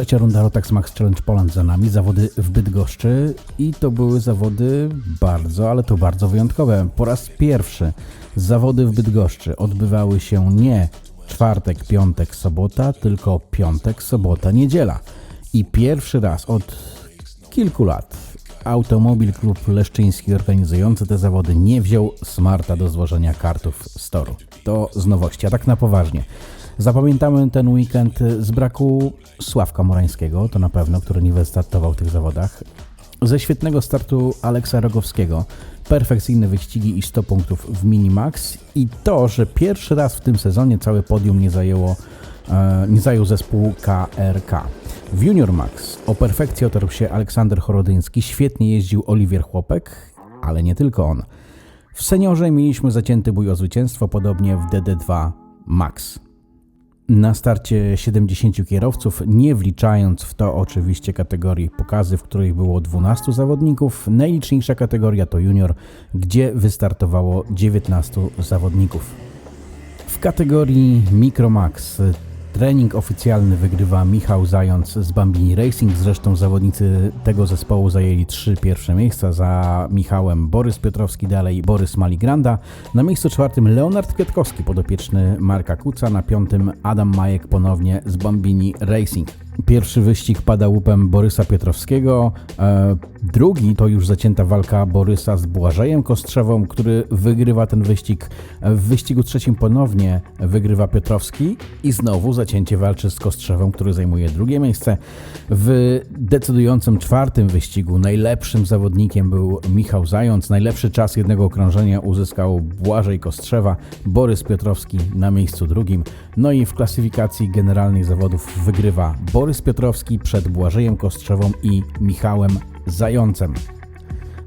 Trzecia runda Rotax Max Challenge Poland za nami, zawody w Bydgoszczy i to były zawody bardzo, ale to bardzo wyjątkowe. Po raz pierwszy zawody w Bydgoszczy odbywały się nie czwartek, piątek, sobota, tylko piątek, sobota, niedziela. I pierwszy raz od kilku lat Automobil Klub Leszczyński organizujący te zawody nie wziął smarta do złożenia kartów z toru. To z nowości, a tak na poważnie. Zapamiętamy ten weekend z braku Sławka Morańskiego, to na pewno, który nie wystartował w tych zawodach. Ze świetnego startu Aleksa Rogowskiego, perfekcyjne wyścigi i 100 punktów w Minimax i to, że pierwszy raz w tym sezonie całe podium nie zajęło e, nie zajął zespół KRK. W Junior Max o perfekcji otarł się Aleksander Chorodyński, świetnie jeździł Oliwier Chłopek, ale nie tylko on. W seniorze mieliśmy zacięty bój o zwycięstwo, podobnie w DD2 Max. Na starcie 70 kierowców, nie wliczając w to oczywiście kategorii pokazy, w której było 12 zawodników, najliczniejsza kategoria to junior, gdzie wystartowało 19 zawodników. W kategorii Micromax trening oficjalny wygrywa Michał Zając z Bambini Racing. Zresztą zawodnicy tego zespołu zajęli trzy pierwsze miejsca. Za Michałem Borys Piotrowski, dalej Borys Maligranda. Na miejscu czwartym Leonard Kwiatkowski, podopieczny Marka Kuca. Na piątym Adam Majek ponownie z Bambini Racing. Pierwszy wyścig pada łupem Borysa Piotrowskiego, e, drugi to już zacięta walka Borysa z Błażejem Kostrzewą, który wygrywa ten wyścig. W wyścigu trzecim ponownie wygrywa Piotrowski i znowu zacięcie walczy z Kostrzewą, który zajmuje drugie miejsce. W decydującym czwartym wyścigu najlepszym zawodnikiem był Michał Zając. Najlepszy czas jednego okrążenia uzyskał Błażej Kostrzewa, Borys Piotrowski na miejscu drugim. No i w klasyfikacji generalnej zawodów wygrywa Borys Piotrowski przed Błażejem Kostrzewą i Michałem Zającem.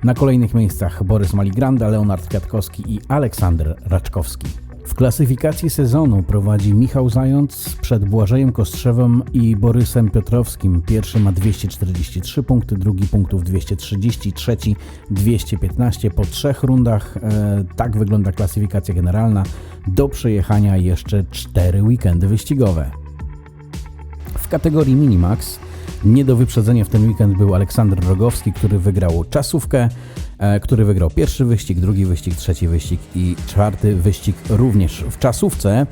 Na kolejnych miejscach Borys Maligranda, Leonard Kwiatkowski i Aleksander Raczkowski. W klasyfikacji sezonu prowadzi Michał Zając przed Błażejem Kostrzewem i Borysem Piotrowskim. Pierwszy ma 243 punkty, drugi punktów 230, trzeci 215. Po trzech rundach e, tak wygląda klasyfikacja generalna. Do przejechania jeszcze cztery weekendy wyścigowe. W kategorii Minimax nie do wyprzedzenia w ten weekend był Aleksander Rogowski, który wygrał czasówkę, e, który wygrał pierwszy wyścig, drugi wyścig, trzeci wyścig i czwarty wyścig również w czasówce.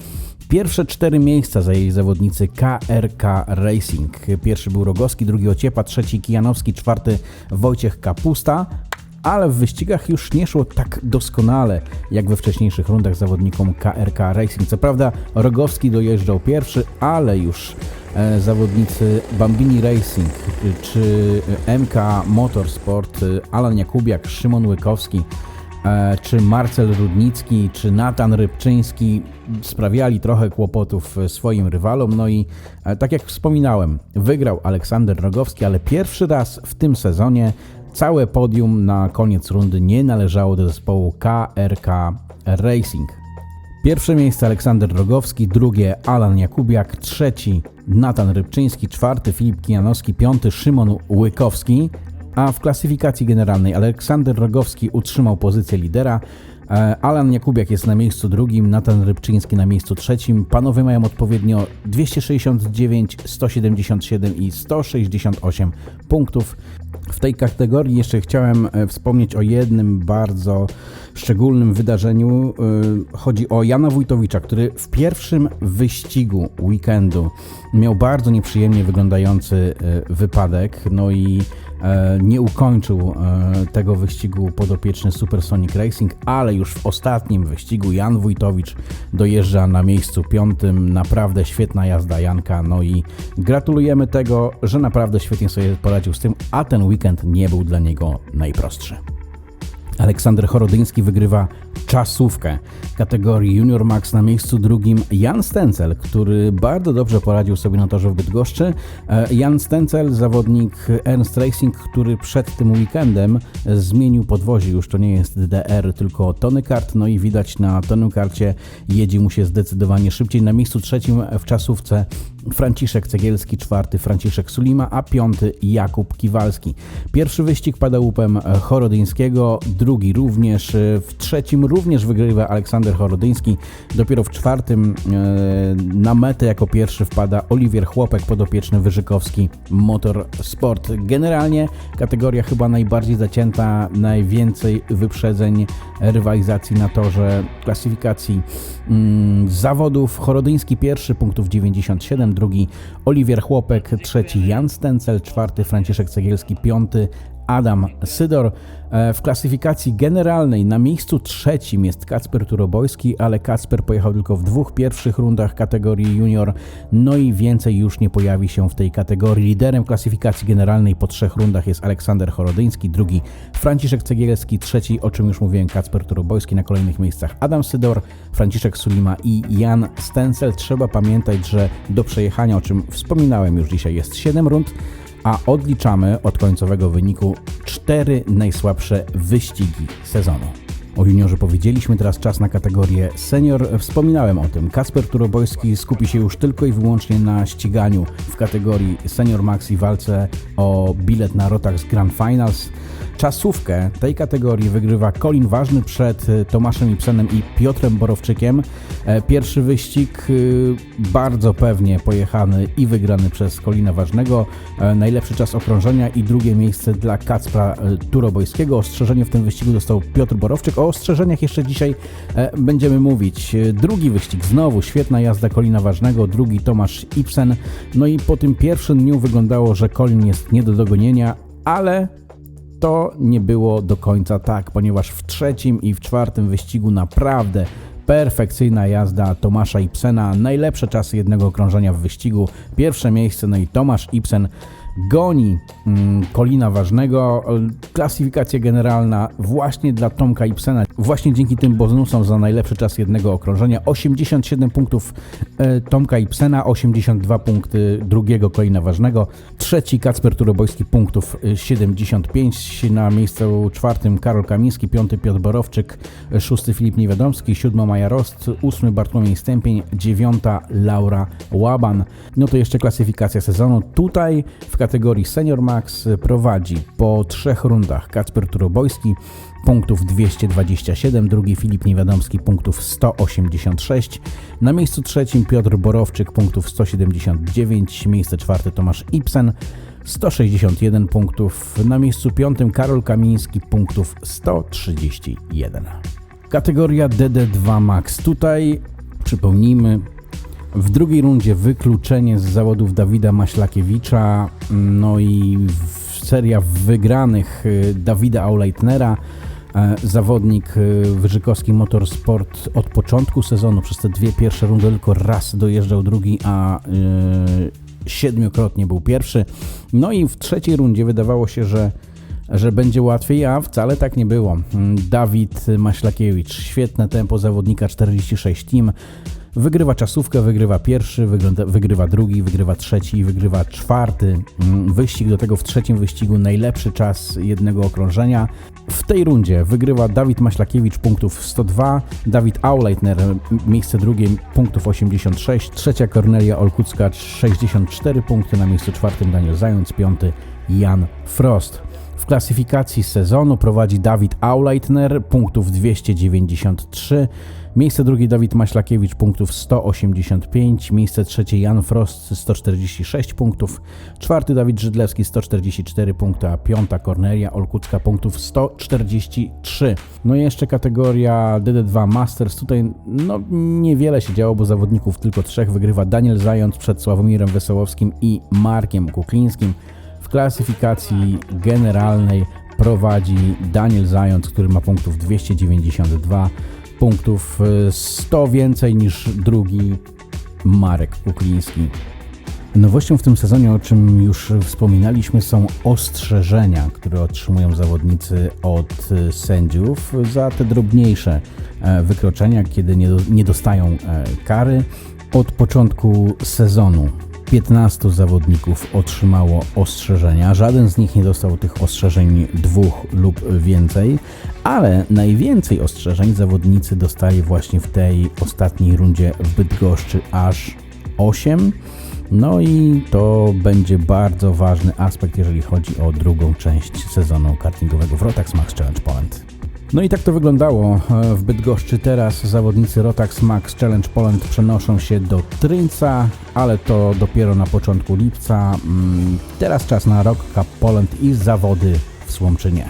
Pierwsze cztery miejsca zajęli zawodnicy KRK Racing. Pierwszy był Rogowski, drugi Ociepa, trzeci Kijanowski, czwarty Wojciech Kapusta ale w wyścigach już nie szło tak doskonale jak we wcześniejszych rundach zawodnikom KRK Racing. Co prawda Rogowski dojeżdżał pierwszy, ale już e, zawodnicy Bambini Racing czy MK Motorsport, Alan Jakubiak, Szymon Łykowski e, czy Marcel Rudnicki, czy Natan Rybczyński sprawiali trochę kłopotów swoim rywalom. No i e, tak jak wspominałem, wygrał Aleksander Rogowski, ale pierwszy raz w tym sezonie Całe podium na koniec rundy nie należało do zespołu KRK Racing. Pierwsze miejsce Aleksander Rogowski, drugie Alan Jakubiak, trzeci Natan Rybczyński, czwarty Filip Kijanowski, piąty Szymon Łykowski, a w klasyfikacji generalnej Aleksander Rogowski utrzymał pozycję lidera, Alan Jakubiak jest na miejscu drugim, Natan Rybczyński na miejscu trzecim. Panowie mają odpowiednio 269, 177 i 168 punktów. W tej kategorii jeszcze chciałem e, wspomnieć o jednym bardzo szczególnym wydarzeniu. E, chodzi o Jana Wójtowicza, który w pierwszym wyścigu weekendu miał bardzo nieprzyjemnie wyglądający e, wypadek, no i nie ukończył tego wyścigu podopieczny Supersonic Racing, ale już w ostatnim wyścigu Jan Wójtowicz dojeżdża na miejscu piątym. Naprawdę świetna jazda Janka, no i gratulujemy tego, że naprawdę świetnie sobie poradził z tym, a ten weekend nie był dla niego najprostszy. Aleksander Chorodyński wygrywa czasówkę kategorii Junior Max na miejscu drugim Jan Stencel, który bardzo dobrze poradził sobie na torze w Bydgoszczy. E, Jan Stencel, zawodnik Ernst Racing, który przed tym weekendem zmienił podwozie, już to nie jest DR, tylko Tony Kart, no i widać na Tony Karcie jedzie mu się zdecydowanie szybciej. Na miejscu trzecim w czasówce Franciszek Cegielski, czwarty Franciszek Sulima, a piąty Jakub Kiwalski. Pierwszy wyścig pada łupem Chorodyńskiego, drugi również, w trzecim również wygrywa Aleksander Chorodyński, dopiero w czwartym e, na metę jako pierwszy wpada Oliwier Chłopek, podopieczny Wyżykowski Motorsport. Generalnie kategoria chyba najbardziej zacięta, najwięcej wyprzedzeń, rywalizacji na torze, klasyfikacji mm, zawodów. Chorodyński pierwszy, punktów 97, drugi Oliwier Chłopek, trzeci Jan Stencel, czwarty Franciszek Cegielski, piąty Adam Sydor. E, W klasyfikacji generalnej na miejscu trzecim jest Kacper Turobojski, ale Kacper pojechał tylko w dwóch pierwszych rundach kategorii junior, no i więcej już nie pojawi się w tej kategorii. Liderem klasyfikacji generalnej po trzech rundach jest Aleksander Chorodyński, drugi Franciszek Cegielski, trzeci, o czym już mówiłem, Kacper Turobojski, na kolejnych miejscach Adam Sydor, Franciszek Sulima i Jan Stencel. Trzeba pamiętać, że do przejechania, o czym wspominałem już dzisiaj, jest 7 rund, a odliczamy od końcowego wyniku cztery najsłabsze wyścigi sezonu. O juniorze powiedzieliśmy, teraz czas na kategorię senior. Wspominałem o tym. Kasper Turobojski skupi się już tylko i wyłącznie na ściganiu w kategorii senior max i walce o bilet na Rotax Grand Finals. Czasówkę tej kategorii wygrywa Colin Ważny przed y, Tomaszem Ipsenem i Piotrem Borowczykiem. E, Pierwszy wyścig y, bardzo pewnie pojechany i wygrany przez Kolina Ważnego. E, Najlepszy czas okrążenia i drugie miejsce dla Kacpra Turobojskiego. Ostrzeżenie w tym wyścigu dostał Piotr Borowczyk. O ostrzeżeniach jeszcze dzisiaj e, będziemy mówić. E, Drugi wyścig, znowu świetna jazda Kolina Ważnego, drugi Tomasz Ipsen. No i po tym pierwszym dniu wyglądało, że Kolin jest nie do dogonienia, ale to nie było do końca tak, ponieważ w trzecim i w czwartym wyścigu naprawdę perfekcyjna jazda Tomasza Ipsena, najlepsze czasy jednego okrążenia w wyścigu, pierwsze miejsce, no i Tomasz Ipsen goni mm, Kolina Ważnego. Klasyfikacja generalna właśnie dla Tomka Ipsena, właśnie dzięki tym bonusom za najlepszy czas jednego okrążenia. 87 punktów e, Tomka Ipsena, 82 punkty drugiego Kolina Ważnego. Trzeci Kacper Turobojski punktów e, 75, na miejscu czwartym Karol Kamiński, piąty Piotr Borowczyk, e, szósty Filip Niewiadomski, siódma Maja Rost, ósmy Bartłomiej Stępień, dziewiąta Laura Łaban. No to jeszcze klasyfikacja sezonu. Tutaj w kategorii Senior Max prowadzi po trzech rundach Kacper Turobojski punktów 227, drugi Filip Niewiadomski punktów 186, na miejscu trzecim Piotr Borowczyk punktów 179, miejsce czwarte Tomasz Ibsen 161 punktów, na miejscu piątym Karol Kamiński punktów 131. Kategoria DD2 Max. Tutaj przypomnijmy, w drugiej rundzie wykluczenie z zawodów Dawida Maślakiewicza, no i seria wygranych y, Dawida Auleitnera. E, Zawodnik y, Wyżykowski Motorsport od początku sezonu przez te dwie pierwsze rundy tylko raz dojeżdżał drugi, a y, siedmiokrotnie był pierwszy. No i w trzeciej rundzie wydawało się, że że będzie łatwiej, a wcale tak nie było. Mm, Dawid Maślakiewicz, świetne tempo zawodnika 46 team. Wygrywa czasówkę, wygrywa pierwszy, wygrywa drugi, wygrywa trzeci wygrywa czwarty mm, wyścig. Do tego w trzecim wyścigu najlepszy czas jednego okrążenia. W tej rundzie wygrywa Dawid Maślakiewicz punktów 102, Dawid Auleitner miejsce drugie punktów 86, trzecia Kornelia Olkucka 64 punkty, na miejscu czwartym Daniel Zając, piąty Jan Frost. W klasyfikacji sezonu prowadzi Dawid Auleitner, punktów 293, miejsce drugie Dawid Maślakiewicz, punktów 185, miejsce trzecie Jan Frost, 146 punktów, czwarty Dawid Żydlewski, 144 punkty, a piąta Kornelia Olkucka, punktów 143. No i jeszcze kategoria DD2 Masters, tutaj no niewiele się działo, bo zawodników tylko trzech, wygrywa Daniel Zając przed Sławomirem Wesołowskim i Markiem Kuklińskim. Klasyfikacji generalnej prowadzi Daniel Zając, który ma punktów 292, punktów y, 100 więcej niż drugi Marek Kukliński. Nowością w tym sezonie, o czym już wspominaliśmy, są ostrzeżenia, które otrzymują zawodnicy od y, sędziów za te drobniejsze e, wykroczenia, kiedy nie dostają e, kary. Od początku sezonu 15 zawodników otrzymało ostrzeżenia. Żaden z nich nie dostał tych ostrzeżeń dwóch lub więcej, ale najwięcej ostrzeżeń zawodnicy dostali właśnie w tej ostatniej rundzie w Bydgoszczy aż 8. No i to będzie bardzo ważny aspekt, jeżeli chodzi o drugą część sezonu kartingowego w Rotax Max Challenge Poland. No i tak to wyglądało e, w Bydgoszczy. Teraz zawodnicy Rotax Max Challenge Poland przenoszą się do Tryńca, ale to dopiero na początku lipca. Mm, Teraz czas na Rock Cup Poland i zawody w Słomczynie.